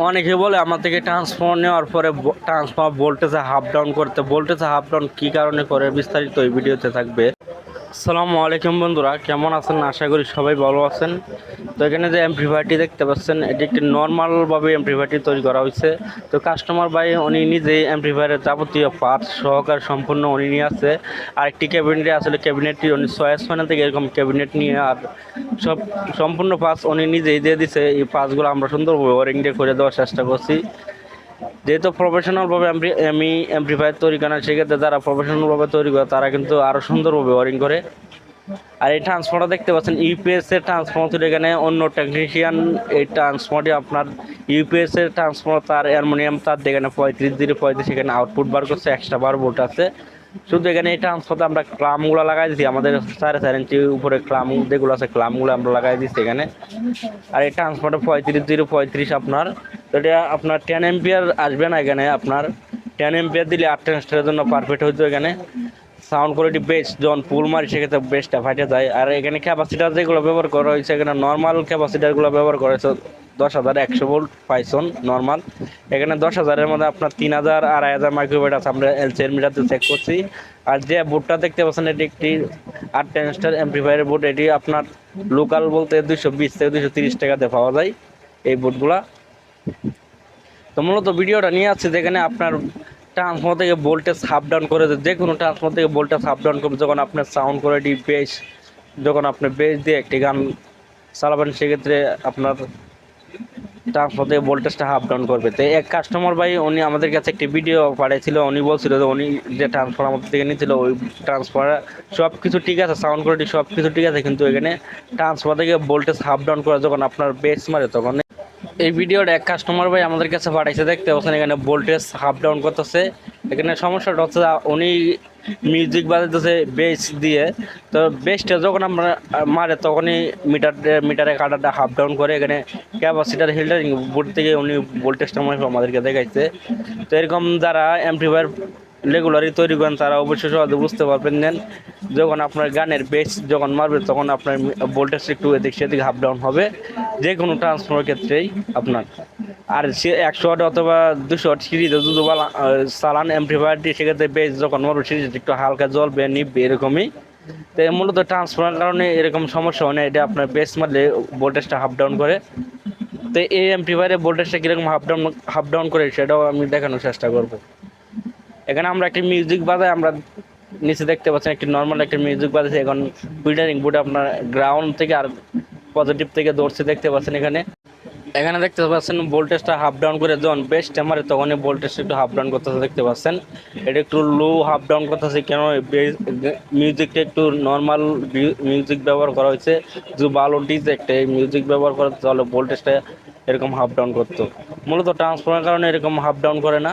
অনেকে বলে আমার থেকে ট্রান্সফর্মার নেওয়ার পরে ট্রান্সফর্মার ভোল্টেজে হাফ ডাউন করতে ভোল্টেজে হাফ ডাউন কী কারণে করে বিস্তারিত এই ভিডিওতে থাকবে। আসসালামু আলাইকুম বন্ধুরা, কেমন আছেন? আশা করি সবাই ভালো আছেন। তো এখানে যে অ্যাম্প্লিফায়ারটি দেখতে পাচ্ছেন, এটি একটি নর্মালভাবে অ্যাম্প্লিফায়ারটি তৈরি করা হয়েছে। তো কাস্টমার ভাই, উনি নিজেই অ্যাম্প্লিফায়ারের যাবতীয় পার্টস সহকার সম্পূর্ণ উনি নিয়ে আছে আর একটি ক্যাবিনেটে আসলে ক্যাবিনেটটি উনি চয়েস ফাইনাল থেকে এরকম ক্যাবিনেট নিয়ে আর সব সম্পূর্ণ পার্টস উনি নিজেই দিয়ে দিছে। এই পার্টসগুলো আমরা সুন্দরভাবে ওয়ারিং দিয়ে করে দেওয়ার চেষ্টা করছি। যেহেতু প্রফেশনালভাবে আমি অ্যাম্প্লিফায়ার তৈরি করেন সেক্ষেত্রে যারা প্রফেশনালভাবে তৈরি করে, তারা কিন্তু আরও সুন্দরভাবে ওয়ারিং করে। আর এই ট্রান্সফর্মার দেখতে পাচ্ছেন ইউপিএস এর ট্রান্সফর্মার এখানে অন্য টেকনিশিয়ান এই ট্রান্সফর্মারটি আপনার ইউপিএস এর ট্রান্সফর্মার তার অ্যালুমিনিয়াম, তার যেখানে পঁয়ত্রিশ জিরো পঁয়ত্রিশ এখানে আউটপুট বার করছে এক্সট্রা বার ভোল্ট আছে। শুধু এখানে এই ট্রান্সফর্মার আমরা ক্লামগুলো লাগাই দিচ্ছি আমাদের সাড়ে চার ইঞ্চি উপরে ক্লাম যেগুলো আছে ক্লামগুলো আমরা লাগাই দিচ্ছি এখানে। আর এই ট্রান্সফর্মার পঁয়ত্রিশ জিরো পঁয়ত্রিশ আপনার এটা আপনার টেন এম্পিয়ার আসবে না এখানে, আপনার টেন এম্পিয়ার দিলে আট ট্রান্সফারের জন্য পারফেক্ট হইতো এখানে। সাউন্ড কোয়ালিটি বেস্ট যখন পুল মারি, সেক্ষেত্রে বেস্টটা ফাটে যায়। আর এখানে ক্যাপাসিটার যেগুলো ব্যবহার করা হয়েছে, এখানে নর্মাল ক্যাপাসিটারগুলো ব্যবহার করা হয়েছে, দশ হাজার একশো ভোল্ট পাইসন নর্মাল এখানে দশ হাজারের মধ্যে আপনার তিন হাজার, আড়াই হাজার মাইক্রোভেট আছে, আমরা এলসিএর মিটারতে চেক করছি। আর যে বোর্ডটা দেখতে পাচ্ছেন, এটি একটি আট টেনস্টার এমপ্লিফায়ারের বোর্ড এটি আপনার লোকাল বলতে দুশো বিশ থেকে দুশো তিরিশ টাকাতে পাওয়া যায়, এই বোর্ডগুলা তো মূলত ভিডিওটা নিয়ে আসছে, যেখানে আপনার ট্রান্সফর্মার থেকে ভোল্টেজ হাফ ডাউন করে যে কোনো ট্রান্সফর্মার থেকে ভোল্টেজ হাফ ডাউন করবে, যখন আপনার সাউন্ড কোয়ালিটি বেশ যখন আপনি বেস দিয়ে একটি গান চালাবেন, সেক্ষেত্রে আপনার ট্রান্সফার থেকে ভোল্টেজটা হাফ ডাউন করবে। তো এক কাস্টমার ভাই, উনি আমাদের কাছে একটি ভিডিও পাঠিয়েছিল উনি বলছিল যে উনি যে ট্রান্সফার আমাদের থেকে নিয়েছিল, ওই ট্রান্সফার সব কিছু ঠিক আছে সাউন্ড কোয়ালিটি সব কিছু ঠিক আছে, কিন্তু এখানে ট্রান্সফার থেকে ভোল্টেজ হাফ ডাউন করে, যখন আপনার বেস মারে, তখন এই ভিডিওটা এক কাস্টমার ভাই আমাদের কাছে পাঠাইছে দেখতে পাচ্ছেন, এখানে ভোল্টেজ হাফ ডাউন করতেছে। এখানে সমস্যাটা হচ্ছে উনি মিউজিক বাজাতেছে বেস দিয়ে। তো বেসটা যখন আমরা মারে তখনই মিটার মিটারে কাটাটা হাফ ডাউন করে এখানে ক্যাপাসিটার হিল্ডারিং বোর্ড থেকে উনি ভোল্টেজটা আমাদেরকে দেখাইছে। তো এরকম যারা অ্যাম্প্লিফায়ার রেগুলারই তৈরি করেন, তারা অবশ্যই সহজে বুঝতে পারবেন। নেন যখন আপনার গানের বেস যখন মারবে, তখন আপনার ভোল্টেজ একটু এদিক সেদিক হাফ ডাউন হবে। যে কোনো ট্রান্সফার ক্ষেত্রেই আপনার। আর সে একশো ওয়াট অথবা দুশো ওয়াট সিরিজে যদি চালান অ্যাম্প্লিফায়ারটি সেক্ষেত্রে বেস যখন মারবে, সিরিজ একটু হালকা জ্বলবে নিববে এরকমই। তো মূলত ট্রান্সফর্মার কারণে এরকম সমস্যা হয় না, এটা আপনার বেস মারলে ভোল্টেজটা হাফ ডাউন করে। তো এই অ্যাম্প্লিফায়ারে ভোল্টেজটা কীরকম হাফ ডাউন হাফ ডাউন করে, সেটাও আমি দেখানোর চেষ্টা করব। এখানে আমরা একটি মিউজিক বাজাই আমরা নিচে দেখতে পাচ্ছেন একটি নর্মাল একটি মিউজিক বাজাচ্ছে এখন ফিল্টারিং বোর্ড আপনার গ্রাউন্ড থেকে আর পজিটিভ থেকে দৌড়ছে দেখতে পাচ্ছেন এখানে। এখানে দেখতে পাচ্ছেন ভোল্টেজটা হাফ ডাউন করে যখন বেস্ট মারে তখন এই ভোল্টেজটা একটু হাফ ডাউন করতেছে দেখতে পাচ্ছেন। এটা একটু লো হাফ ডাউন করতেছে কেন? মিউজিকটা একটু নর্মাল মিউজিক ব্যবহার করা হয়েছে। যে ভালো একটা মিউজিক ব্যবহার করে, তাহলে ভোল্টেজটা এরকম হাফ ডাউন করতো। মূলত ট্রান্সফর্মের কারণে এরকম হাফ ডাউন করে না।